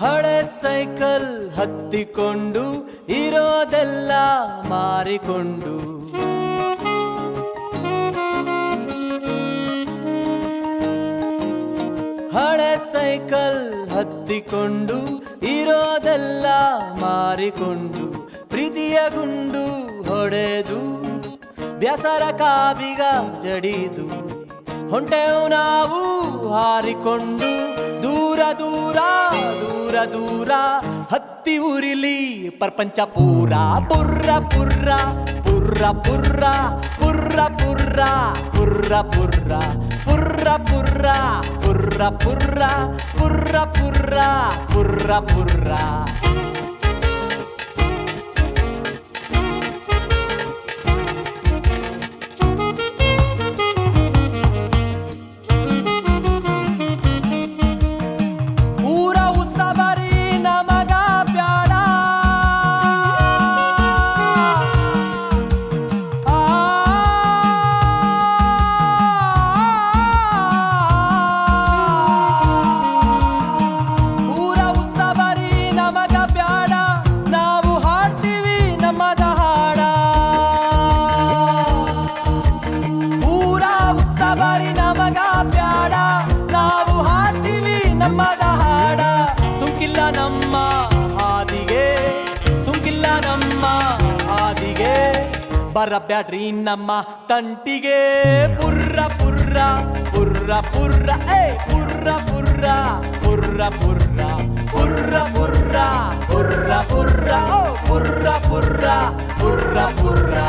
ಹಳೆ ಸೈಕಲ್ ಹತ್ತಿಕೊಂಡು ಇರೋದೆಲ್ಲ ಮಾರಿಕೊಂಡು. ಹಳೆ ಸೈಕಲ್ ಹತ್ತಿಕೊಂಡು ಇರೋದೆಲ್ಲ ಮಾರಿಕೊಂಡು ಪ್ರೀತಿಯ ಗುಂಡು ಹೊಡೆದು ಬ್ಯಾಸರ ಕಾಬಿಗ ಜಡಿದು ಹೊಂಟೆವು ನಾವು ಹಾರಿಕೊಂಡು ದೂರ ದೂರ ದೂರ ದೂರ, ಹತ್ತಿ ಉರಿಲಿ, ಪ್ರಪಂಚ ಪೂರ, ಪುರ್ರ ಪುರ್ರ ಪುರ್ರ ಪುರ್ರ ಪುರ್ರ ಪುರ್ರ ಪುರ್ರ ಪುರ್ರ ಪುರ್ರ ಪುರ್ರ ಪುರ್ರ ಪುರ್ರ ಪುರ್ರ ಪುರ್ರ ಪುರ್ರ ಪುರ್ರ. ಬರಬ್ಯಾಡ್ರಿ ನಮ್ಮ ತಂಟಿಗೆ. ಪುರ್ರ ಪುರ್ರ ಪುರ್ರ ಪುರ್ರ. ಏ ಪುರ್ರ ಪುರ್ರ ಪುರ್ರ ಪುರ್ರ. ಪುರ್ರ ಪುರ್ರ ಪುರ್ರ ಪುರ್ರ. ಪುರ್ರ ಪುರ್ರ ಪುರ್ರ ಪುರ್ರ.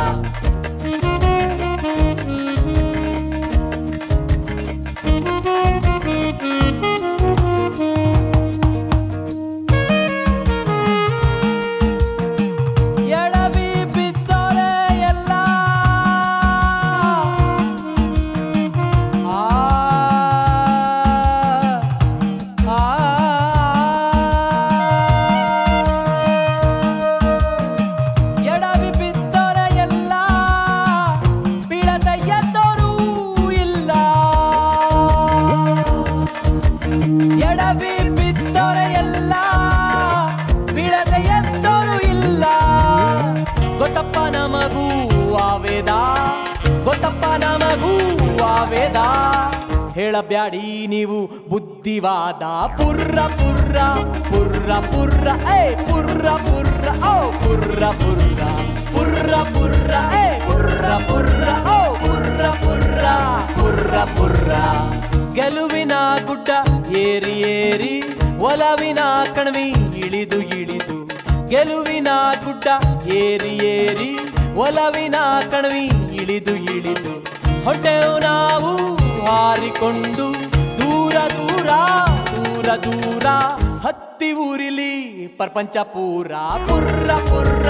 ಆವೇದ ಹೇಳಬ್ಯಾಡಿ ನೀವು ಬುದ್ಧಿವಾದ. ಪುರ್ರ ಪುರ್ರ ಪುರ್ರ ಪುರ್ರ, ಏ, ಪುರ್ರ ಪುರ್ರ, ಓ, ಪುರ್ರ ಪುರ್ರ. ಪುರ್ರ ಪುರ್ರ, ಏ, ಪುರ್ರ ಪುರ್ರ, ಓ, ಪುರ್ರ ಪುರ್ರ ಪುರ್ರ ಪುರ್ರ. ಗೆಲುವಿನ ಗುಡ್ಡ ಏರಿ ಏರಿ, ಒಲವಿನ ಕಣವಿ ಇಳಿದು ಇಳಿದು. ಗೆಲುವಿನ ಗುಡ್ಡ ಏರಿ ಏರಿ, ಒಲವಿನ ಕಣವಿ ಇಳಿದು ಇಳಿದು. ಹೊಟ್ಟೆವು ನಾವು ಹಾರಿಕೊಂಡು ದೂರ ದೂರ ದೂರ ದೂರ ಹತ್ತಿ ಊರಿಲಿ. ಪ್ರಪಂಚ ಪೂರ ಪುರ್ರ ಪುರ್ರ